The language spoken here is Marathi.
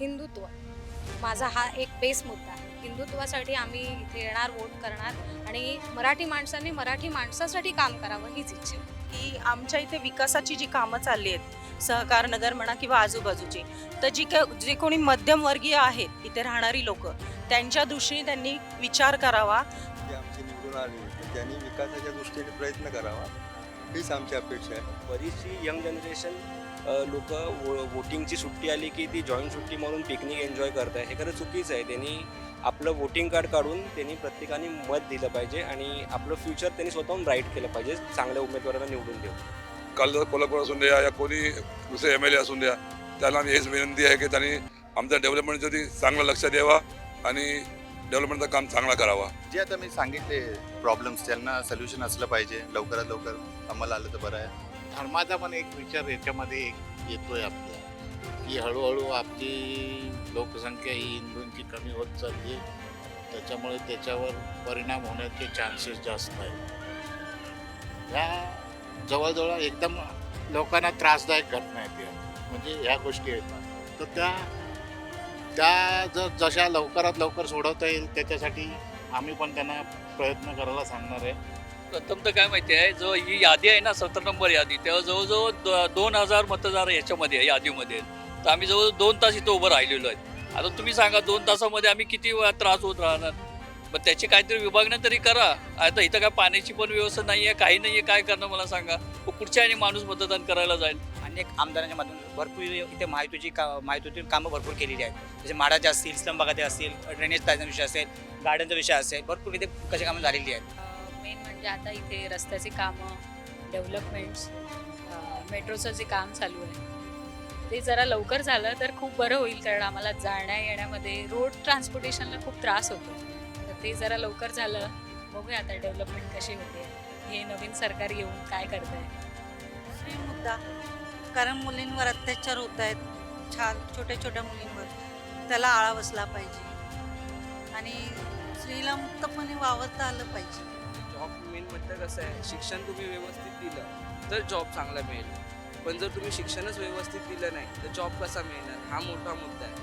हिंदुत्व. माझा हा एक बेस मुद्दा आहे. हिंदुत्वासाठी आम्ही इथे येणार वोट करणार आणि मराठी माणसांनी मराठी माणसासाठी काम करावं हीच इच्छा. की आमच्या इथे विकासाची जी कामं चालली आहेत सहकार नगर म्हणा किंवा आजूबाजूची तर जी काय जे कोणी मध्यमवर्गीय आहेत इथे राहणारी लोक त्यांच्या दृष्टीने त्यांनी विचार करावा. आमचे निवडून आले त्यांनी विकासाच्या दृष्टीने प्रयत्न करावा. हीच आमची अपेक्षा आहे बरीचशी यंग जनरेशन लोक वोटिंगची सुट्टी आली की ती जॉईंट सुट्टी म्हणून पिकनिक एन्जॉय करत आहे हे खरं चुकीचं आहे. त्यांनी आपलं वोटिंग कार्ड काढून त्यांनी प्रत्येकाने मत दिलं पाहिजे आणि आपलं फ्युचर त्यांनी स्वतःहून राईट केलं पाहिजे. चांगल्या उमेदवारांना निवडून देऊ काल कोल्हापूर असून द्या या कोणी दुसरे एम एल ए असून द्या त्यांना हेच विनंती आहे की त्यांनी आमच्या डेव्हलपमेंटसाठी चांगलं लक्ष द्यावा आणि डेव्हलपमेंटचं काम चांगला करावा. जे आता मी सांगितले प्रॉब्लेम्स त्यांना सोल्युशन असलं पाहिजे. लवकरात लवकर अंमल आलं तर बरं आहे. धर्माचा पण एक विचार याच्यामध्ये एक येतोय आपल्या. की हळूहळू आपली लोकसंख्या ही हिंदूंची कमी होत चालली त्याच्यामुळे त्याच्यावर परिणाम होण्याचे चान्सेस जास्त आहेत. ह्या जवळजवळ एकदम लोकांना त्रासदायक घटना आहेत या. म्हणजे ह्या गोष्टी आहेत. तर त्या त्या जर जशा लवकरात लवकर सोडवता येईल त्याच्यासाठी आम्ही पण त्यांना प्रयत्न करायला सांगणार आहे. प्रथम तर काय माहिती आहे जो ही यादी आहे ना सतरा नंबर यादी तेव्हा जवळजवळ दो- दोन हजार मतदार याच्यामध्ये आहे, यादीमध्ये. तर आम्ही जवळ दोन तास इथं उभं राहिलेलो आहे. आता तुम्ही सांगा दोन तासामध्ये आम्ही किती वेळा त्रास होत राहणार? मग त्याची काहीतरी विभागणं तरी करा. आता इथं काय पाण्याची पण व्यवस्था नाही आहे काही नाही आहे काय करणं मला सांगा. मग पुढच्या आणि माणूस मतदान करायला जाईल? अनेक आमदारांच्या माध्यमातून भरपूर इथे माहितीची का माहितीतून कामं भरपूर केलेली आहेत. जसे माडाचे असतील इस्लाम भागाचे असतील ड्रेनेज प्लॅनचा विषय असेल गार्डनचा विषय असेल भरपूर इथे कशी कामं झालेली आहेत. मेन म्हणजे आता इथे रस्त्याची कामं डेव्हलपमेंट्स मेट्रोचं जे काम चालू आहे ते जरा लवकर झालं तर खूप बरं होईल कारण आम्हाला जाण्या येण्यामध्ये रोड ट्रान्सपोर्टेशनला खूप त्रास होतो. तर ते जरा लवकर झालं. बघूया आता डेव्हलपमेंट कशी होते. हे नवीन सरकार येऊन काय करत आहे श्री मुद्दा. कारण मुलींवर अत्याचार होत आहेत. छान छोट्या छोट्या मुलींवर. त्याला आळा बसला पाहिजे. आणि स्त्रीला मुक्तपणे वावरता आलं पाहिजे. जॉब मेन म्हटलं कसं आहे? शिक्षण तुम्ही व्यवस्थित दिलं तर जॉब चांगला मिळेल. पण जर तुम्ही शिक्षणच व्यवस्थित दिलं नाही तर जॉब कसा मिळणार? हा मोठा मुद्दा आहे.